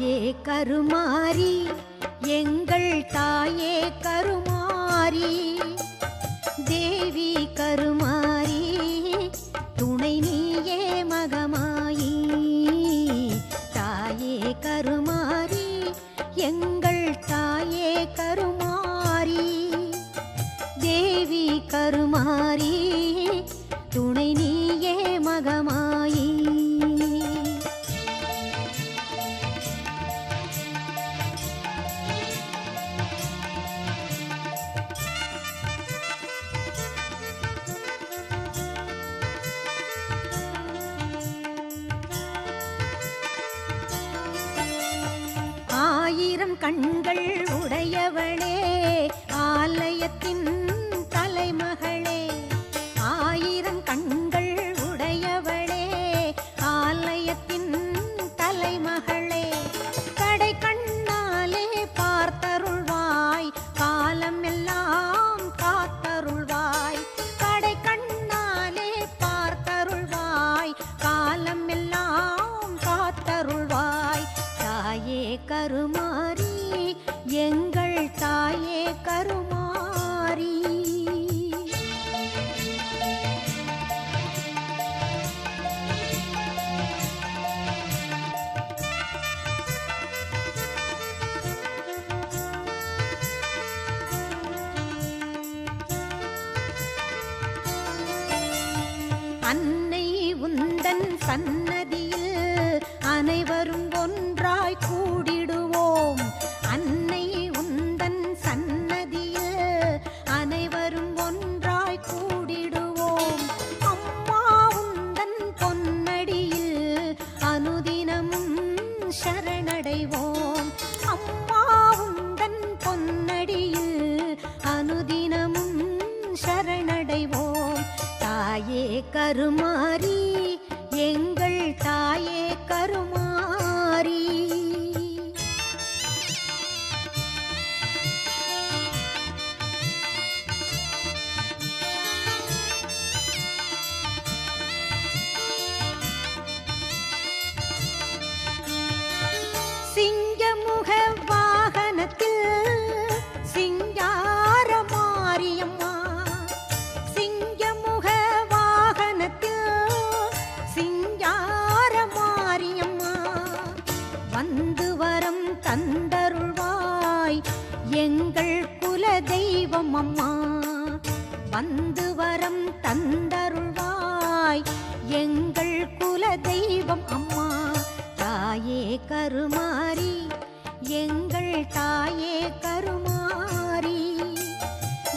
தாயே கருமாரி எங்கள் தாயே கருமாரி தேவி கருமா ஆயிரம் கண்கள் உடையவளே ஆலயத்தின் தலைமகளே. சன்னதியில் அனைவரும் ஒன்றாய் கூடிடுவோம். அன்னை உந்தன் சன்னதியில் அனைவரும் ஒன்றாய் கூடிடுவோம். அம்மா உந்தன் பொன்னடியில் அனுதினமும் சரணடைவோம். அம்மா உந்தன் பொன்னடியில் அனுதினமும் சரணடைவோம். தாயே கருமாறி தாயே தெய்வம் அம்மா தாயே கருமாரி எங்கள் தாயே கருமாரி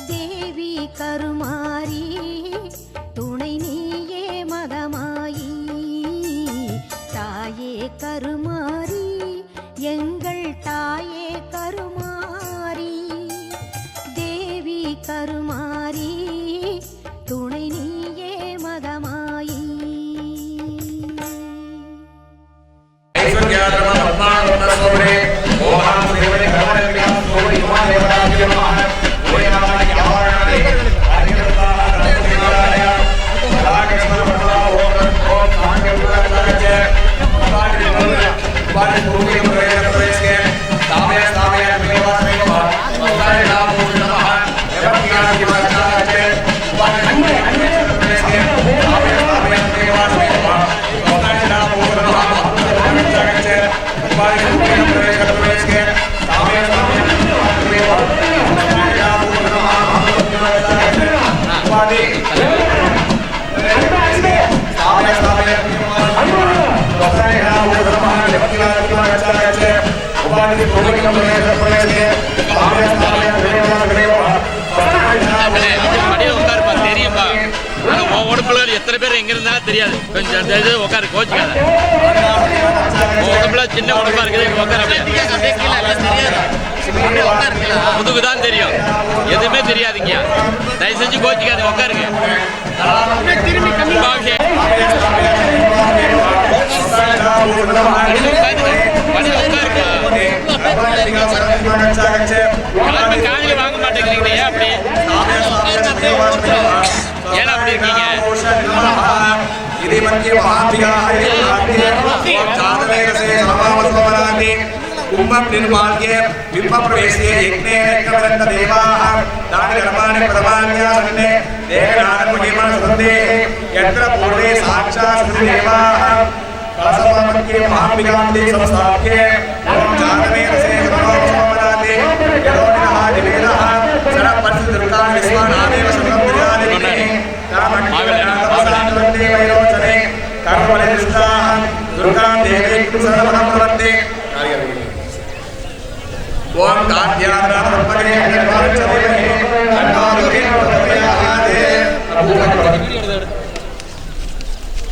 தேவி கருமாரி துணை நீயே மதமாயி தாயே கருமாரி எத்தனை பேர் எங்க இருந்தாலும் தெரியாது கொஞ்சம் உட்காரு கோச்சுக்காத உடம்புல சின்ன உடம்பா இருக்குது உட்காரு முதுகு தான் தெரியும் எதுவுமே தெரியாதுங்க தயவு செஞ்சு கோச்சிக்காது உட்காருங்க காதல வாங்க மாட்டேங்கிறீங்களே அப்படி ஏன்னா அப்படி இருக்கீங்க இது மத்திய மகாபிகாரே கும்பம் நிர்மால்ய பிம்பப்பிரவேசிய யக்னே ஏகவரந்த தேவாஹ தானி கர்மாணி பிரமாண்யா சன்னே தேகநாரம ஹேம சந்தே யத்ர பூர்வே சாட்சாத் தேவாஹ. कलसमध्ये महाभिगान्ते संस्थाप्ये ॐ जातवेदसे समावस्मरामि यदोनिनः दिवेदः शरपरिसुदुर्गाणि विश्वानादेव शरणं विजानिने कामण्डे वैरोचने कर्मफलनिष्ठाः दुर्गां देवीं सर्वदा प्रवन्ते ॐ कात्यानाथपरे निर्वाचदेवहे अन्नादुरे मध्ये गणपतिपस्मिने महाभियान्ते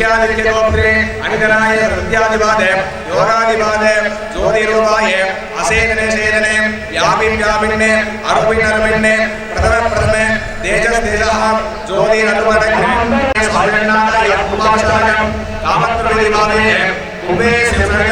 कुख्यादित्यगोत्रे अनितराय हृद्यादिवादे योगादिवादे ज्योतिरूपाय असेदने सेदने व्यापिन् व्यापिन्ने अरुपिन् अरुपिन्ने प्रथम प्रथमे तेजस् तेजः ज्योतिरनुपदग्ने स्वामिनाथाय उपाचार्यं कामत्रविदिवादे कुम्भे शिवसर्गं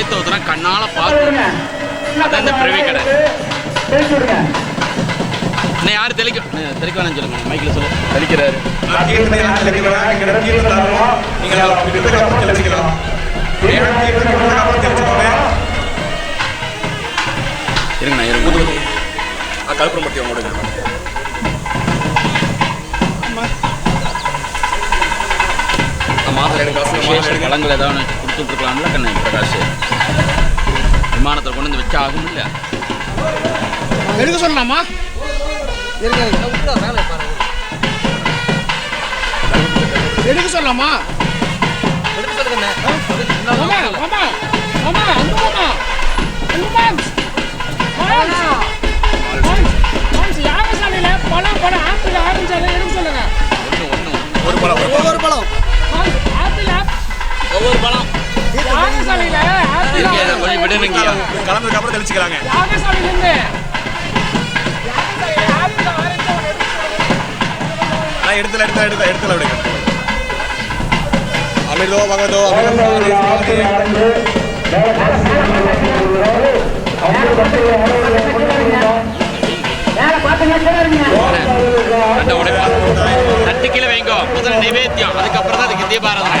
தீர்த்த ஊத்துனா கண்ணால பார்க்கணும். அதான் இந்த பிறவி கடை. இன்னும் யார் தெளிக்க அண்ணா, தெளிக்க வேணாம்னு சொல்லுங்க மைக்கில் சொல்லு. தெளிக்கிறாரு. இருங்கண்ணா இருங்க. மாத்திரை எடுங்க கலசம் விசேஷ மாத்திரை எடுங்க. பழங்கள் ஏதாவது கொடுத்து விட்டுருக்கலாம்ல கண்ணா பிரகாஷ். விமானத்தில் கொண்டு வந்து வச்சா ஆகும் இல்ல எடுக்க சொல்லலாமா? எடுக்க சொல்லலாமா? மாம்ஸ் யாகசாலையில பழம் பழம். ஆப்பிள் ஆரஞ்சு எல்லாம் எடுக்க சொல்லுங்க. ஒரு பழம் ஒரு பழம். ஒவ்வொரு பழம். மாம்ஸ் ஆப்பிள் ஆப் ஒவ்வொரு பழம். கொஞ்சம் விடுனுங்கய்யா கலந்ததுக்கு அப்புறம் நான் எடுத்துல எடுத்துல எடுத்துல எடுத்துல விடுங்க. அமிர்தோ பகவதோ தட்டு கீழே வைங்கோ. முதல்ல நைவேத்தியம். அதுக்கப்புறம் தான் அதுக்கு தீபாராதனை.